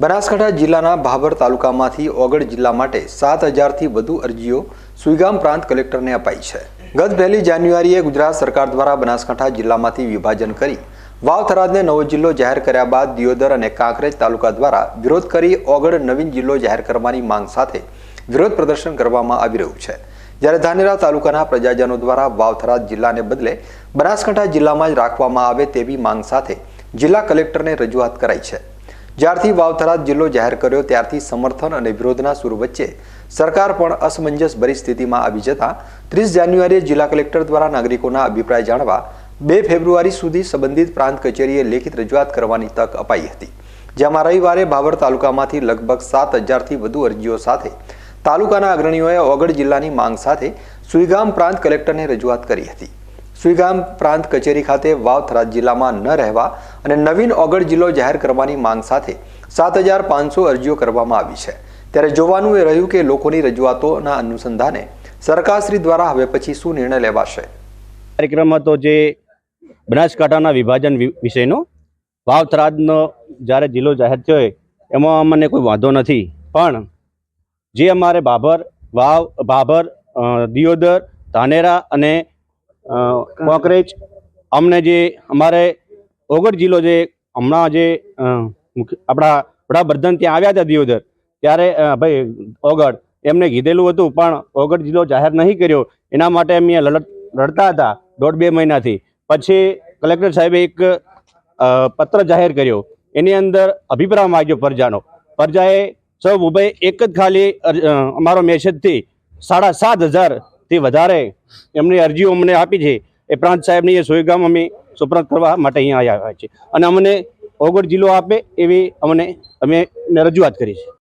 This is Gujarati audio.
બનાસકાંઠા જિલ્લાના ભાભર તાલુકામાંથી ઓગળ જિલ્લા માટે સાત હજારથી વધુ અરજીઓ સુઈગામ પ્રાંત કલેક્ટરને અપાઈ છે. ગત પહેલી જાન્યુઆરીએ ગુજરાત સરકાર દ્વારા બનાસકાંઠા જિલ્લામાંથી વિભાજન કરી વાવ થરાદને નવો જિલ્લો જાહેર કર્યા બાદ દિયોદર અને કાંકરેજ તાલુકા દ્વારા વિરોધ કરી ઓગળ નવીન જિલ્લો જાહેર કરવાની માંગ સાથે વિરોધ પ્રદર્શન કરવામાં આવી રહ્યું છે. જ્યારે ધાનેરા તાલુકાના પ્રજાજનો દ્વારા વાવથરાદ જિલ્લાને બદલે બનાસકાંઠા જિલ્લામાં જ રાખવામાં આવે તેવી માંગ સાથે જિલ્લા કલેક્ટરને રજૂઆત કરાઈ છે. જ્યારથી વાવથરા જિલ્લો જાહેર કર્યો, ત્યારથી સમર્થન અને વિરોધના સૂર વચ્ચે સરકાર પણ અસમંજસ ભરી સ્થિતિમાં આવી જતા ત્રીસ જાન્યુઆરીએ જિલ્લા કલેક્ટર દ્વારા નાગરિકોના અભિપ્રાય જાણવા બે ફેબ્રુઆરી સુધી સંબંધિત પ્રાંત કચેરીએ લેખિત રજૂઆત કરવાની તક અપાઈ હતી. જેમાં રવિવારે ભાવર તાલુકામાંથી લગભગ સાત હજારથી વધુ અરજીઓ સાથે તાલુકાના અગ્રણીઓએ ઓગળ જિલ્લાની માંગ સાથે સુઈગામ પ્રાંત કલેક્ટરને રજૂઆત કરી હતી. સુઈગામ પ્રાંત કચેરી ખાતે વાવ થરાદ જિલ્લામાં ન રહેવા અને નવીન ઓગળ જિલ્લો જાહેર કરવાની માંગ સાથે સાત હજાર પાંચસો અરજીઓ કરવામાં આવી છે. ત્યારે જોવાનું એ રહ્યું કે લોકોની રજૂઆતોના અનુસંધાને સરકારશ્રી દ્વારા હવે પછી શું નિર્ણય લેવાશે? કાર્યક્રમ હતો જે બનાસકાંઠાના વિભાજન વિ- વિષયનો વાવ થરાદનો જ્યારે જિલ્લો જાહેર થયો એમાં અમને કોઈ વાંધો નથી. પણ જે અમારે બાબર, વાવ, બાબર દિયોદર, ધાનેરા અને કોંકરેજ અમને જે અમારે ઓગઢ જિલ્લો જે હમણાં જે આપણા વડાપ્રધાન ત્યાં આવ્યા હતા દિયોદર, ત્યારે ભાઈ ઓગઢ એમને કીધેલું હતું, પણ ઓગઢ જિલ્લો જાહેર નહીં કર્યો. એના માટે અમે લડત લડતા હતા દોઢ બે મહિનાથી. પછી કલેક્ટર સાહેબે એક પત્ર જાહેર કર્યો. એની અંદર અભિપ્રાય માંગ્યો પ્રજાનો. પ્રજાએ સૌ ઉભય એક જ ખાલી અમારો મેસેજથી સાડા સાત હજારથી વધારે એમની અરજીઓ અમને આપી છે, એ પ્રાંત સાહેબની એ સોયગામ અમે સુપ્રત કરવા માટે અહીંયા આવ્યા છે અને અમને ઓગળ જિલ્લો આપે એવી અમને અમે રજૂઆત કરી છે.